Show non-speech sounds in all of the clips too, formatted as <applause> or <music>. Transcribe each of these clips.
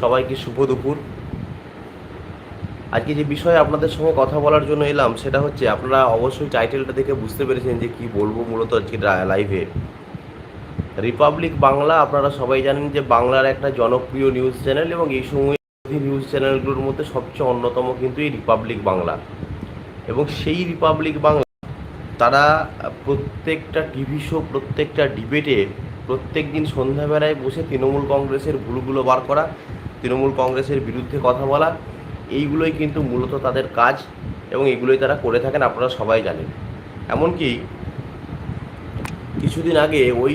সবাইকে শুভ দুপুর। আজকে যে বিষয়ে আপনাদের সঙ্গে কথা বলার জন্য এলাম, সেটা হচ্ছে আপনারা অবশ্যই টাইটেলটা দেখে বুঝতে পেরেছেন যে কি বলব মূলত আজকে লাইভে রিপাবলিক বাংলা আপনারা সবাই জানেন যে বাংলার একটা জনপ্রিয় নিউজ চ্যানেল এবং এই সময় নিউজ চ্যানেলগুলোর মধ্যে সবচেয়ে অন্যতম কিন্তু এই রিপাবলিক বাংলা এবং সেই রিপাবলিক বাংলা তারা প্রত্যেকটা টিভি শো প্রত্যেকটা ডিবেটে প্রত্যেক দিন সন্ধ্যাবেলায় বসে তৃণমূল কংগ্রেসের ভুলগুলো বার করা তৃণমূল কংগ্রেসের বিরুদ্ধে কথা বলা, এইগুলোই কিন্তু মূলত তাদের কাজ এবং এগুলোই তারা করে থাকেন, আপনারা সবাই জানেন। এমনকি কিছুদিন আগে ওই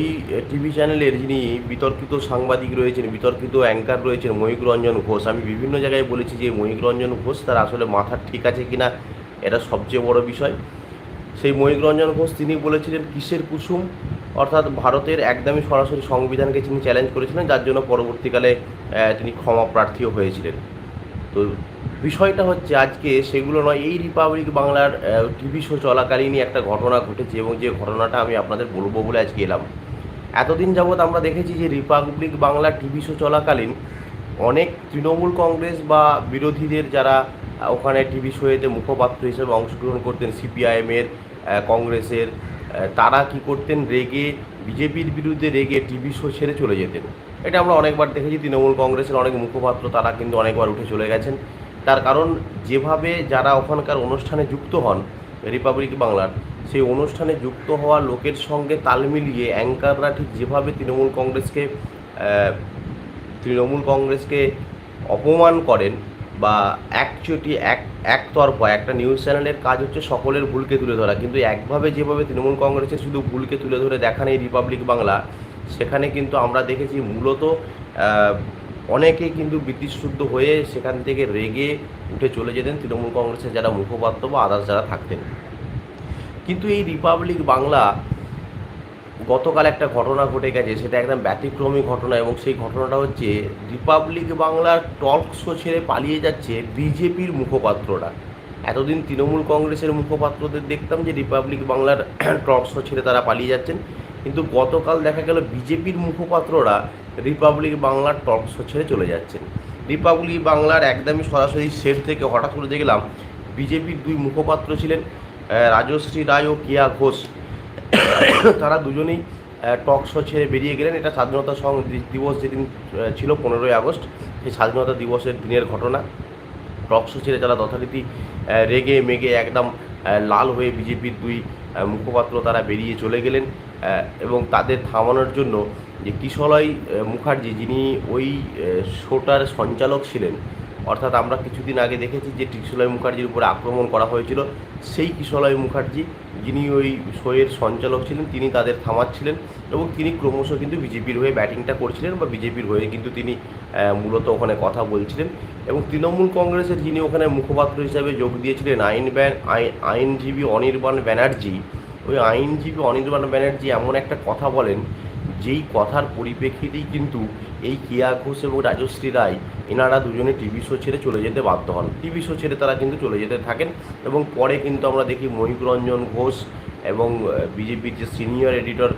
টিভি চ্যানেলের যিনি বিতর্কিত সাংবাদিক রয়েছেন, বিতর্কিত অ্যাঙ্কার রয়েছেন মহিক রঞ্জন ঘোষ, আমি বিভিন্ন জায়গায় বলেছি যে মহিক রঞ্জন ঘোষ তার আসলে মাথার ঠিক আছে কিনা এটা সবচেয়ে বড় বিষয়। সেই মহিক রঞ্জন ঘোষ তিনি বলেছিলেন, কিসের কুসুম? অর্থাৎ ভারতের একদমই সরাসরি সংবিধানকে তিনি চ্যালেঞ্জ করেছিলেন, যার জন্য পরবর্তীকালে তিনি ক্ষমা প্রার্থীও হয়েছিলেন। তো বিষয়টা হচ্ছে আজকে সেগুলো নয়, এই রিপাবলিক বাংলার টিভি শো চলাকালীনই একটা ঘটনা ঘটেছে এবং যে ঘটনাটা আমি আপনাদের বলব বলে আজকে এলাম। এতদিন যাবৎ আমরা দেখেছি যে রিপাবলিক বাংলা টিভি শো চলাকালীন অনেক তৃণমূল কংগ্রেস বা বিরোধীদের যারা ওখানে টিভি শোয়েতে মুখপাত্র হিসেবে অংশগ্রহণ করতেন সিপিআইএমের কংগ্রেসের তারা কি করতেন? রেগে, বিজেপির বিরুদ্ধে রেগে টিভি শো ছেড়ে চলে যেতেন। এটা আমরা অনেকবার দেখেছি, তৃণমূল কংগ্রেসের অনেক মুখপাত্র তারা কিন্তু অনেকবার উঠে চলে গেছেন। তার কারণ, যেভাবে যারা ওখানকার অনুষ্ঠানে যুক্ত হন রিপাবলিক বাংলার, সেই অনুষ্ঠানে যুক্ত হওয়া লোকের সঙ্গে তাল মিলিয়ে অ্যাঙ্কাররা ঠিক যেভাবে তৃণমূল কংগ্রেসকে তৃণমূল কংগ্রেসকে অপমান করেন বা একচুটি, এক, একতরফা একটা নিউজ চ্যানেলের কাজ হচ্ছে সকলের ভুলকে তুলে ধরা। কিন্তু একভাবে যেভাবে তৃণমূল কংগ্রেসের শুধু ভুলকে তুলে ধরে দেখান এই রিপাবলিক বাংলা সেখানে কিন্তু আমরা দেখেছি মূলত অনেকেই কিন্তু বিদ্যুৎশুদ্ধ হয়ে সেখান থেকে রেগে উঠে চলে যেতেন তৃণমূল কংগ্রেসের যারা মুখপাত্র বা আদার্স যারা থাকতেন। কিন্তু এই রিপাবলিক বাংলা গতকাল একটা ঘটনা ঘটে গেছে, সেটা একদম ব্যতিক্রমী ঘটনা এবং সেই ঘটনাটা হচ্ছে রিপাবলিক বাংলার টক শো ছেড়ে পালিয়ে যাচ্ছে বিজেপির মুখপাত্ররা। এতদিন তৃণমূল কংগ্রেসের মুখপাত্রদের দেখতাম যে রিপাবলিক বাংলার <clears throat> টক শো ছেড়ে তারা পালিয়ে যাচ্ছেন, কিন্তু গতকাল দেখা গেল বিজেপির মুখপাত্ররা রিপাবলিক বাংলার টক শো ছেড়ে চলে যাচ্ছেন। রিপাবলিক বাংলার একদমই সরাসরি সেট থেকে হঠাৎ করে দেখলাম বিজেপির দুই মুখপাত্র ছিলেন রাজশ্রী রায় ও কিয়া ঘোষ। <coughs> তারা দুজনেই টক শো ছেড়ে বেরিয়ে গেলেন। এটা স্বাধীনতা সং দিবস যেদিন ছিল পনেরোই আগস্ট, সেই স্বাধীনতা দিবসের দিনের ঘটনা। টক শো ছেড়ে তারা যথারীতি রেগে মেগে একদম লাল হয়ে বিজেপির দুই মুখপাত্র তারা বেরিয়ে চলে গেলেন এবং তাদের থামানোর জন্য যে কিশলয় মুখার্জি যিনি ওই শোটার সঞ্চালক ছিলেন অর্থাৎ আমরা কিছুদিন আগে দেখেছি যে কিশলয় মুখার্জির উপরে আক্রমণ করা হয়েছিল। সেই কিশলয় মুখার্জি, যিনি ওই শোয়ের সঞ্চালক ছিলেন, তিনি তাদের থামাচ্ছিলেন এবং তিনি ক্রমশ কিন্তু বিজেপির হয়ে ব্যাটিংটা করছিলেন বা বিজেপির হয়ে কিন্তু তিনি মূলত ওখানে কথা বলছিলেন। এবং তৃণমূল কংগ্রেসের যিনি ওখানে মুখপাত্র হিসাবে যোগ দিয়েছিলেন, আইন ব্যান, আই- আইনজীবী অনির্বাণ ব্যানার্জি, ওই আইনজীবী অনির্বাণ ব্যানার্জি এমন একটা কথা বলেন যেই কথার পরিপ্রেক্ষিতেই কিন্তু এই কিয়া ঘোষ এবং রাজশ্রী রায় এনারা দুজনে টিভি শো ছেড়ে চলে যেতে বাধ্য হন। টিভি শো ছেড়ে তারা কিন্তু চলে যেতে থাকেন এবং পরে কিন্তু আমরা দেখি মহিক রঞ্জন ঘোষ এবং বিজেপির যে সিনিয়র এডিটর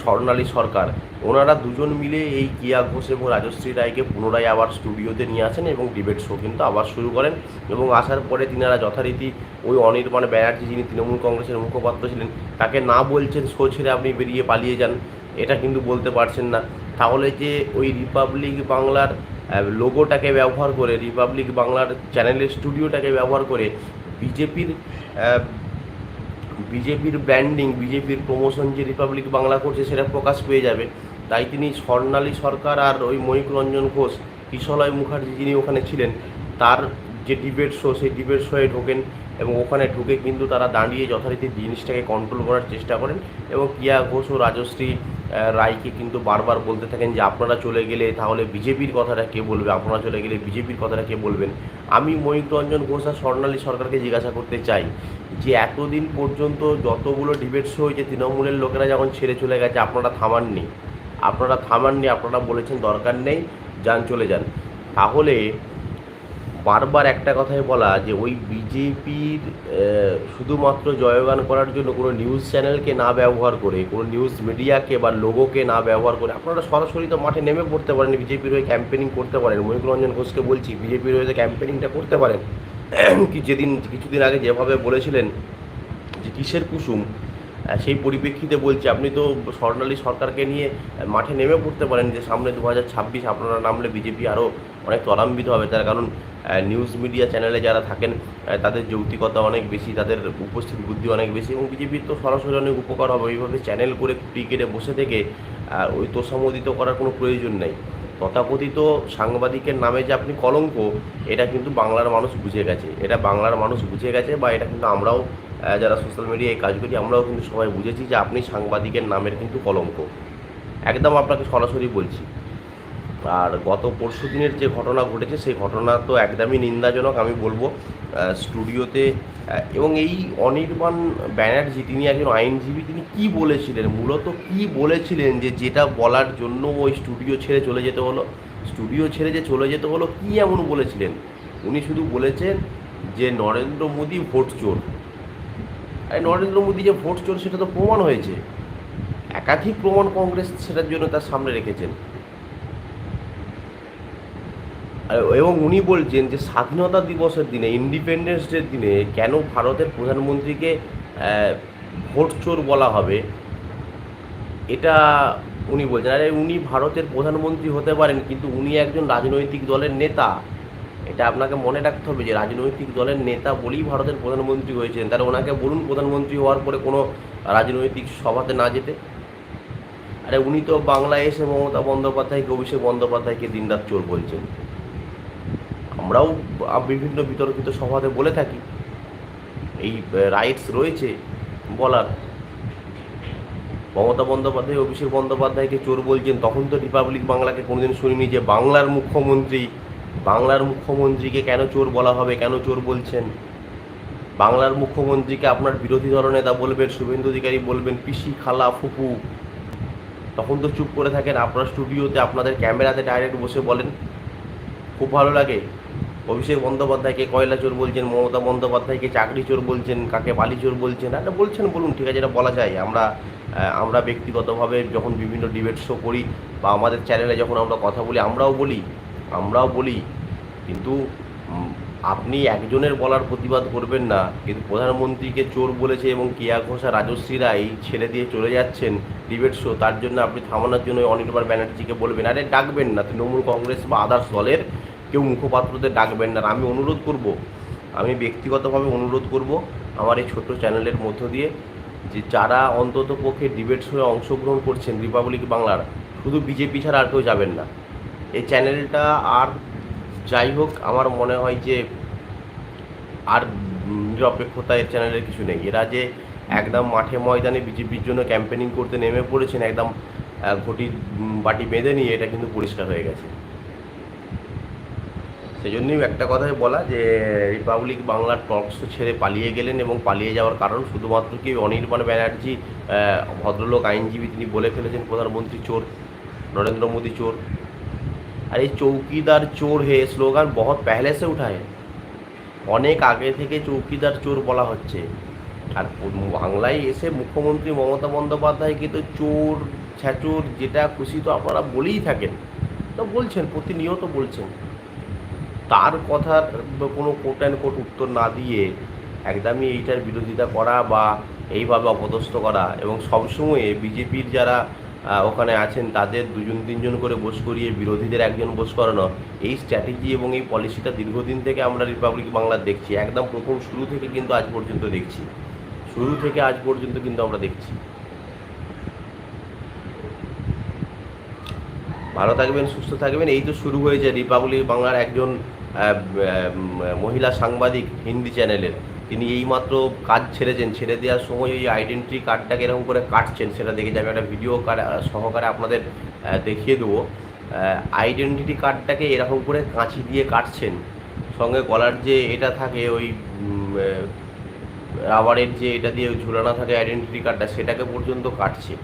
স্বর্ণালী সরকার, ওনারা দুজন মিলে এই কিয়া ঘোষ এবং রাজশ্রী রায়কে পুনরায় আবার স্টুডিওতে নিয়ে আসেন এবং ডিবেট শো কিন্তু আবার শুরু করেন এবং আসার পরে তিনারা যথারীতি ওই অনির্বাণ ব্যানার্জি যিনি তৃণমূল কংগ্রেসের মুখপাত্র ছিলেন, তাকে না বলছেন শো ছেড়ে আপনি বেরিয়ে পালিয়ে যান। এটা কিন্তু বলতে পারছেন না। তাহলে যে ওই রিপাবলিক বাংলার লোগোটাকে ব্যবহার করে রিপাবলিক বাংলার চ্যানেলের স্টুডিওটাকে ব্যবহার করে বিজেপির বিজেপির ব্র্যান্ডিং বিজেপির প্রমোশন যে রিপাবলিক বাংলা করছে সেটা প্রকাশ পেয়ে যাবে। তাই তিনি স্বর্ণালী সরকার আর ওই মহিক রঞ্জন ঘোষ, কিশলয় মুখার্জি যিনি ওখানে ছিলেন, তার যে ডিবেট শো সেই ডিবেট শোয়ে ঢোকেন এবং ওখানে ঢুকে কিন্তু তারা দাঁড়িয়ে যথারীতি জিনিসটাকে কন্ট্রোল করার চেষ্টা করেন এবং কিয়া ঘোষ ও রাজশ্রী রায়কে কিন্তু বারবার বলতে থাকেন যে আপনারা চলে গেলে তাহলে বিজেপির কথাটা কে বলবে? আপনারা চলে গেলে বিজেপির কথাটা কে বলবেন? আমি মহিক রঞ্জন ঘোষ আর স্বর্ণালী সরকারকে জিজ্ঞাসা করতে চাই যে এতদিন পর্যন্ত যতগুলো ডিবেট শো হয়েছে, তৃণমূলের লোকেরা যখন ছেড়ে চলে গেছে, আপনারা থামাননি। আপনারা থামাননি, আপনারা বলেছেন দরকার নেই, যান, চলে যান। তাহলে বারবার একটা কথাই বলা যে ওই বিজেপির শুধুমাত্র জয়গান করার জন্য কোনো নিউজ চ্যানেলকে না ব্যবহার করে, কোনো নিউজ মিডিয়াকে বা লোগোকে না ব্যবহার করে, আপনারা সরাসরি তো মাঠে নেমে পড়তে পারেন, বিজেপির হয়ে ক্যাম্পেনিং করতে পারেন। মহিক রঞ্জন ঘোষকে বলছি, বিজেপির হয়ে ক্যাম্পেনিংটা করতে পারেন, <clears throat> কি যেদিন, কিছুদিন আগে যেভাবে বলেছিলেন যে কিসের কুসুম সেই পরিপ্রেক্ষিতে বলছি, আপনি তো স্বর্ণালী সরকারকে নিয়ে মাঠে নেমে পড়তে পারেন যে সামনে দু হাজার ছাব্বিশ আপনারা নামলে বিজেপি আরও অনেক ত্বরান্বিত হবে। তার কারণ নিউজ মিডিয়া চ্যানেলে যারা থাকেন তাদের যৌক্তিকতা অনেক বেশি, তাদের উপস্থিত বুদ্ধি অনেক বেশি এবং বিজেপির তো সরাসরি অনেক উপকার হবে। ওইভাবে চ্যানেল করে টিকেটে বসে থেকে ওই তোষামোদিত করার কোনো প্রয়োজন নেই। তথাকথিত সাংবাদিকের নামে যে আপনি কলঙ্ক, এটা কিন্তু বাংলার মানুষ বুঝে গেছে। এটা বাংলার মানুষ বুঝে গেছে বা এটা কিন্তু আমরাও যারা সোশ্যাল মিডিয়ায় কাজ করি, আমরাও কিন্তু সবাই বুঝেছি যে আপনি সাংবাদিকের নামের কিন্তু কলঙ্ক। একদম আপনাকে সরাসরি বলছি। আর গত পরশু দিনের যে ঘটনা ঘটেছে, সেই ঘটনা তো একদমই নিন্দাজনক, আমি বলব স্টুডিওতে এবং এই অনির্বাণ ব্যানার্জি তিনি একজন আইনজীবী, তিনি কি বলেছিলেন? মূলত কি বলেছিলেন যে যেটা বলার জন্য ওই স্টুডিও ছেড়ে চলে যেতে হলো? স্টুডিও ছেড়ে যে চলে যেতে হলো, কি এমন বলেছিলেন? উনি শুধু বলেছেন যে, নরেন্দ্র মোদী ভোট চোর। নরেন্দ্র মোদী যে ভোট চোর সেটা তো প্রমাণ হয়েছে। একাধিক প্রমাণ কংগ্রেস সেটার জন্য তার সামনে রেখেছেন। এবং উনি বলছেন যে স্বাধীনতা দিবসের দিনে ইন্ডিপেন্ডেন্স ডের দিনে কেন ভারতের প্রধানমন্ত্রীকে ভোট চোর বলা হবে, এটা উনি বলছেন। আরে উনি ভারতের প্রধানমন্ত্রী হতে পারেন, কিন্তু উনি একজন রাজনৈতিক দলের নেতা। এটা আপনাকে মনে রাখতে হবে যে রাজনৈতিক দলের নেতা বলেই ভারতের প্রধানমন্ত্রী হয়েছেন। তাহলে ওনাকে বলুন প্রধানমন্ত্রী হওয়ার পরে কোনো রাজনৈতিক সভাতে না যেতে? আরে উনি তো বাংলায় এসে মমতা বন্দ্যোপাধ্যায়কে, অভিষেক বন্দ্যোপাধ্যায়কে দিনরাত চোর বলছেন। আমরাও বিভিন্ন বিতর্কিত সভাতে বলে থাকি। এই রাইটস রয়েছে বলার। মমতা বন্দ্যোপাধ্যায়, অভিষেক বন্দ্যোপাধ্যায়কে চোর বলছেন, তখন তো রিপাবলিক বাংলাকে কোনোদিন শুনিনি যে বাংলার মুখ্যমন্ত্রী বাংলার মুখ্যমন্ত্রীকে কেন চোর বলা হবে, কেন চোর বলছেন? বাংলার মুখ্যমন্ত্রীকে আপনার বিরোধী দলনেতা বলবেন, শুভেন্দু অধিকারী বলবেন, পিসি, খালা, ফুপু। তখন তো চুপ করে থাকেন, আপনার স্টুডিওতে আপনাদের ক্যামেরাতে ডাইরেক্ট বসে বলেন। খুব ভালো লাগে। অভিষেক বন্দ্যোপাধ্যায়কে কয়লা চোর বলছেন, মমতা বন্দ্যোপাধ্যায়কে চাকরি চোর বলছেন, কাকে বালি চোর বলছেন এটা বলছেন, বলুন, ঠিক আছে, এটা বলা যায়। আমরা আমরা ব্যক্তিগতভাবে যখন বিভিন্ন ডিবেট শো করি বা আমাদের চ্যানেলে যখন আমরা কথা বলি, আমরাও বলি আমরাও বলি কিন্তু আপনি একজনের বলার প্রতিবাদ করবেন না। কিন্তু প্রধানমন্ত্রীকে চোর বলেছে এবং কেয়া ঘোষা রাজশ্রী রায় ছেড়ে দিয়ে চলে যাচ্ছেন ডিবেট শো তার জন্য আপনি থামানোর জন্য অনির্বাণ ব্যানার্জিকে বলবেন। আরে, ডাকবেন না। তৃণমূল কংগ্রেস বা আদার্স দলের কেউ মুখপাত্রদের ডাকবেন না। আমি অনুরোধ করব, আমি ব্যক্তিগতভাবে অনুরোধ করব আমার এই ছোট্ট চ্যানেলের মধ্য দিয়ে যে যারা অন্তত পক্ষে ডিবেট শোয়ে অংশগ্রহণ করছেন রিপাবলিক বাংলার, শুধু বিজেপি ছাড়া আর কেউ যাবেন না। এই চ্যানেলটা আর যাই হোক, আমার মনে হয় যে আর নিরপেক্ষতা এর চ্যানেলের কিছু নেই। এরা যে একদম মাঠে ময়দানে বিজেপির জন্য ক্যাম্পেনিং করতে নেমে পড়েছেন, একদম ঘটি বাটি বেঁধে নিয়ে এটা কিন্তু পরিষ্কার হয়ে গেছে। সেই জন্যই একটা কথাই বলা যে রিপাবলিক বাংলার টক্স ছেড়ে পালিয়ে গেলেন এবং পালিয়ে যাওয়ার কারণ শুধুমাত্র কি অনির্বাণ ব্যানার্জি ভদ্রলোক আইনজীবী তিনি বলে ফেলেছেন, প্রধানমন্ত্রী চোর, নরেন্দ্র মোদী চোর আর এই চৌকিদার চোর হে স্লোগান বহুত পেহলে সে উঠা है অনেক আগে থেকে চৌকিদার চোর বলা হচ্ছে আর বাংলায় এসে মুখ্যমন্ত্রী মমতা বন্দ্যোপাধ্যায়কে তো চোর ছ্যাচোর যেটা খুশি তো আপনারা বলেই থাকেন তো বলছেন প্রতিনিয়ত বলছেন তার কথার কোনো কোট অ্যান্ড কোট উত্তর না দিয়ে একদমই এইটার বিরোধিতা করা বা এইভাবে অপদস্থ করা এবং সবসময় বিজেপির যারা ওখানে আছেন, তাদের দুজন তিনজন করে বোস করিয়ে বিরোধীদের একজন বোস করানো, এই স্ট্র্যাটেজি এবং এই পলিসিটা দীর্ঘদিন থেকে আমরা রিপাবলিক বাংলা দেখছি। একদম প্রথম শুরু থেকে কিন্তু আজ পর্যন্ত দেখছি। শুরু থেকে আজ পর্যন্ত কিন্তু আমরা দেখছি। ভালো থাকবেন, সুস্থ থাকবেন। এই তো শুরু হয়েছে। রিপাবলিক বাংলার একজন মহিলা সাংবাদিক হিন্দি চ্যানেলের তিনি এইমাত্র কাজ ছেড়েছেন, ছেড়ে দেওয়ার সময় ওই আইডেন্টি কার্ডটাকে এরকম করে কাটছেন, সেটা দেখে যাবে। একটা ভিডিও সহকারে আপনাদের দেখিয়ে দেবো। আইডেন্টিটি কার্ডটাকে এরকম করে কাঁচি দিয়ে কাটছেন। সঙ্গে গলার যে এটা থাকে, ওই রাবারের যে এটা দিয়ে ঝুলানো থাকে আইডেন্টিটি কার্ডটা সেটাকে পর্যন্ত কাটছে।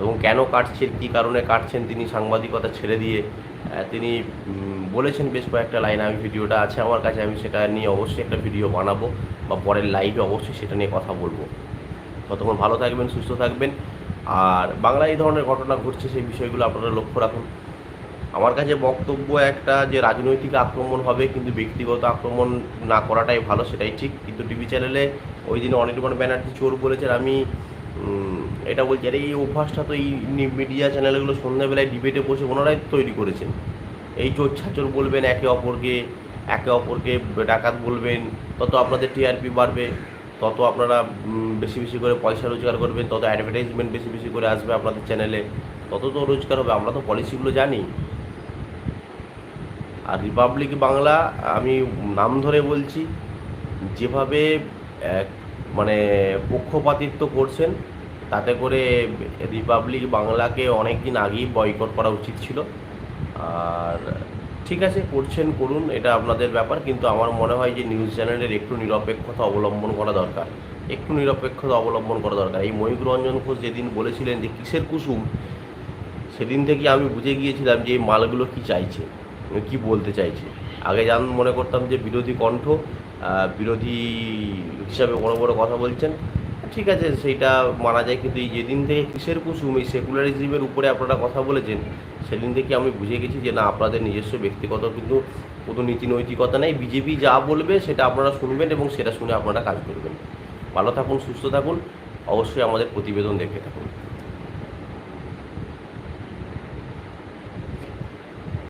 এবং কেন কাটছেন কী কারণে কাটছেন তিনি সাংবাদিকতা ছেড়ে দিয়ে তিনি বলেছেন বেশ কয়েকটা লাইন, আমি ভিডিওটা আছে আমার কাছে, আমি সেটা নিয়ে অবশ্যই একটা ভিডিও বানাবো বা পরের লাইভে অবশ্যই সেটা নিয়ে কথা বলব। ততক্ষণ ভালো থাকবেন, সুস্থ থাকবেন, আর বাংলায় এই ধরনের ঘটনা ঘটছে সেই বিষয়গুলো আপনারা লক্ষ্য রাখুন। আমার কাছে বক্তব্য একটা যে রাজনৈতিক আক্রমণ হবে, কিন্তু ব্যক্তিগত আক্রমণ না করাটাই ভালো, সেটাই ঠিক। কিন্তু টিভি চ্যানেলে ওই দিন অনির্বাণ ব্যানার্জি চোর বলেছেন, আমি এটা বলছি, আর এই অভ্যাসটা তো এই মিডিয়া চ্যানেলগুলো সন্ধ্যাবেলায় ডিবেটে বসে ওনারাই তৈরি করেছেন। এই চোর ছাচর বলবেন, একে অপরকে একে অপরকে ডাকাত বলবেন, তত আপনাদের টিআরপি বাড়বে, তত আপনারা বেশি বেশি করে পয়সা রোজগার করবেন, তত অ্যাডভার্টাইজমেন্ট বেশি বেশি করে আসবে আপনাদের চ্যানেলে তত তো রোজগার হবে, আমরা তো পলিসিগুলো জানি। আর রিপাবলিক বাংলা, আমি নাম ধরে বলছি, যেভাবে মানে পক্ষপাতিত্ব করছেন। তাতে করে রিপাবলিক বাংলাকে অনেক দিন আগেই বয়কট করা উচিত ছিল। আর ঠিক আছে, করছেন, করুন, এটা আপনাদের ব্যাপার। কিন্তু আমার মনে হয় যে নিউজ চ্যানেলের একটু নিরপেক্ষতা অবলম্বন করা দরকার। একটু নিরপেক্ষতা অবলম্বন করা দরকার। এই ময়ূক রঞ্জন ঘোষ যেদিন বলেছিলেন যে, কিসের কুসুম? সেদিন থেকে আমি বুঝে গিয়েছিলাম যে, এই মালগুলো কি চাইছে, কি বলতে চাইছে। আগে জান, মনে করতাম যে, বিরোধী কণ্ঠ বিরোধী হিসাবে বড় বড় কথা বলছেন। ঠিক আছে, সেইটা মানা যায়, কিন্তু এই যেদিন থেকে কিসের কুসুম, এই সেকুলারিজমের উপরে আপনারা কথা বলেছেন, সেদিন থেকে আমি বুঝে গেছি যে না, আপনাদের নিজস্ব ব্যক্তিগত কিন্তু কোনো নীতি নৈতিকতা নেই। বিজেপি যা বলবে, সেটা আপনারা শুনবেন এবং সেটা শুনে আপনারা কাজ করবেন। ভালো থাকুন, সুস্থ থাকুন। অবশ্যই আমাদের প্রতিবেদন দেখে থাকুন।